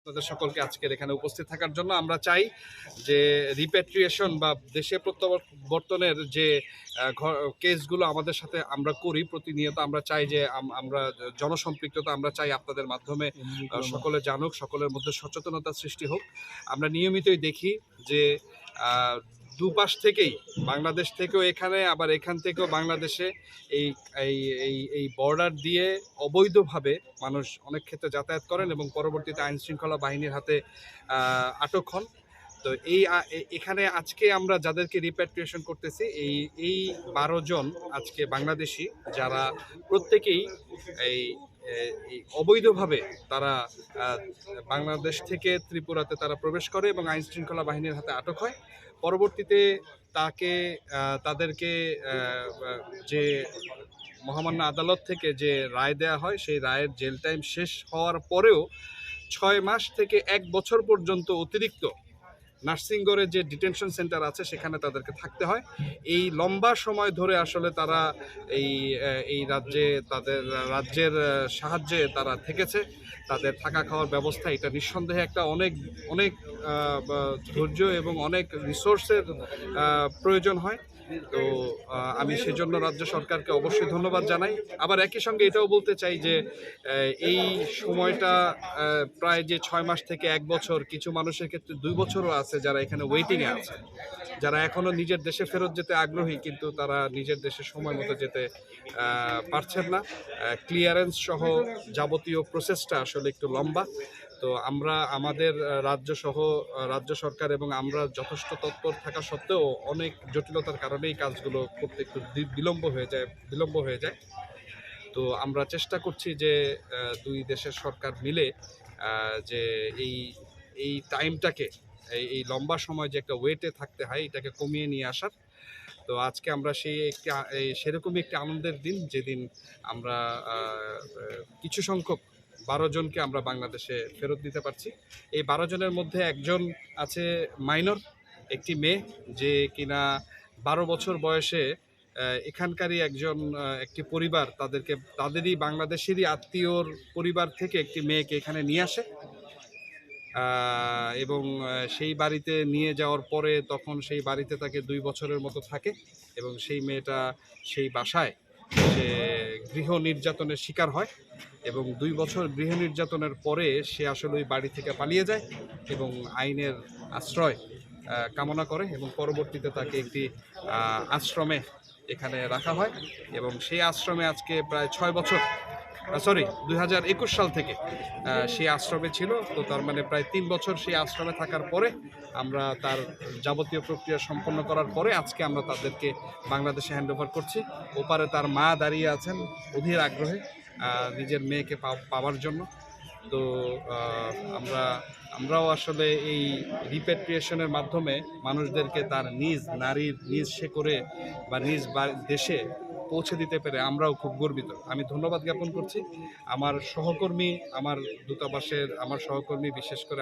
আপনাদের সকলকে আজকের এখানে উপস্থিত থাকার জন্য আমরা চাই যে রিপ্যাট্রিয়েশন বা দেশে প্রত্যাবর্তনের যে কেসগুলো আমাদের সাথে আমরা করি প্রতিনিয়ত আমরা চাই যে আমরা জনসম্পৃক্ততা আমরা চাই আপনাদের মাধ্যমে সকলে জানুক সকলের মধ্যে সচেতনতা সৃষ্টি হোক। আমরা নিয়মিতই দেখি যে দুপাশ থেকেই, বাংলাদেশ থেকেও এখানে, আবার এখান থেকেও বাংলাদেশে এই এই এই বর্ডার দিয়ে অবৈধভাবে মানুষ অনেক ক্ষেত্রে যাতায়াত করেন এবং পরবর্তীতে আইন শৃঙ্খলা বাহিনীর হাতে আটক হন। তো এই এখানে আজকে আমরা যাদেরকে রিপ্যাট্রিয়েশন করতেছি, এই এই বারো জন আজকে বাংলাদেশি যারা প্রত্যেকেই এই অবৈধভাবে তারা বাংলাদেশ থেকে ত্রিপুরাতে তারা প্রবেশ করে এবং আইন শৃঙ্খলা বাহিনীর হাতে আটক হয়। পরবর্তীতে তাকে তাদেরকে যে মহামান্য আদালত থেকে যে রায় দেওয়া হয়, সেই রায়ের জেল টাইম শেষ হওয়ার পরেও ছয় মাস থেকে এক বছর পর্যন্ত অতিরিক্ত নার্সিংগড়ে যে ডিটেনশন সেন্টার আছে, সেখানে তাদেরকে থাকতে হয়। এই লম্বা সময় ধরে আসলে তারা এই এই রাজ্যে, তাদের রাজ্যের সাহায্যে তারা থেকেছে। তাদের থাকা খাওয়ার ব্যবস্থা এটা নিঃসন্দেহে একটা অনেক অনেক ধৈর্য এবং অনেক রিসোর্সের প্রয়োজন হয়। তো আমি সেজন্য রাজ্য সরকারকে অবশ্যই ধন্যবাদ জানাই। আবার একই সঙ্গে এটাও বলতে চাই যে এই সময়টা প্রায় যে ছয় মাস থেকে এক বছর, কিছু মানুষের ক্ষেত্রে দুই বছরও আছে। যারা এখানে ওয়েটিংয়ে আছে। যারা এখনও নিজের দেশে ফেরত যেতে আগ্রহী কিন্তু তারা নিজের দেশে সময় মতো যেতে পারছেন না। ক্লিয়ারেন্স সহ যাবতীয় প্রসেসটা আসলে একটু লম্বা। তো আমরা আমাদের রাজ্য সহ রাজ্য সরকার এবং আমরা যথেষ্ট তৎপর থাকা সত্ত্বেও অনেক জটিলতার কারণেই কাজগুলো করতে একটু বিলম্ব হয়ে যায় বিলম্ব হয়ে যায়। তো আমরা চেষ্টা করছি যে দুই দেশের সরকার মিলে যে এই এই টাইমটাকে এই লম্বা সময় যে একটা ওয়েটে থাকতে হয়, এটাকে কমিয়ে নিয়ে আসার। তো আজকে আমরা সেই একটি সেরকমই একটি আনন্দের দিন, যেদিন আমরা কিছু সংখ্যক বারো জনকে আমরা বাংলাদেশে ফেরত দিতে পারছি। এই বারো জনের মধ্যে একজন আছে মাইনর, একটি মেয়ে, যে কিনা বারো বছর বয়সে এখানকারই একজন একটি পরিবার, তাদেরকে, তাদেরই বাংলাদেশেরই আত্মীয়র পরিবার থেকে একটি মেয়েকে এখানে নিয়ে আসে। এবং সেই বাড়িতে নিয়ে যাওয়ার পরে তখন সেই বাড়িতে তাকে দুই বছরের মতো থাকে এবং সেই মেয়েটা সেই বাসায় সে গৃহ নির্যাতনের শিকার হয় এবং দুই বছর গৃহ নির্যাতনের পরে সে আসলে ওই বাড়ি থেকে পালিয়ে যায় এবং আইনের আশ্রয় কামনা করে এবং পরবর্তীতে তাকে একটি আশ্রমে এখানে রাখা হয় এবং সেই আশ্রমে আজকে প্রায় ছয় বছর সরি দুই হাজার একুশ সাল থেকে সেই আশ্রমে ছিল। তো তার মানে প্রায় তিন বছর সেই আশ্রমে থাকার পরে আমরা তার যাবতীয় প্রক্রিয়া সম্পন্ন করার পরে আজকে আমরা তাদেরকে বাংলাদেশে হ্যান্ড ওভার করছি। ওপারে তার মা দাঁড়িয়ে আছেন অধীর আগ্রহে নিজের মেয়েকে পাওয়ার জন্য। তো আমরা, আমরাও আসলে এই রিপেট্রিয়েশনের মাধ্যমে মানুষদেরকে তার নিজ নারীর, নিজ সে করে বা নিজ দেশে পৌঁছে দিতে পেরে আমরাও খুব গর্বিত। আমি ধন্যবাদ জ্ঞাপন করছি। আমার সহকর্মী, আমার দূতাবাসের, আমার সহকর্মী বিশেষ করে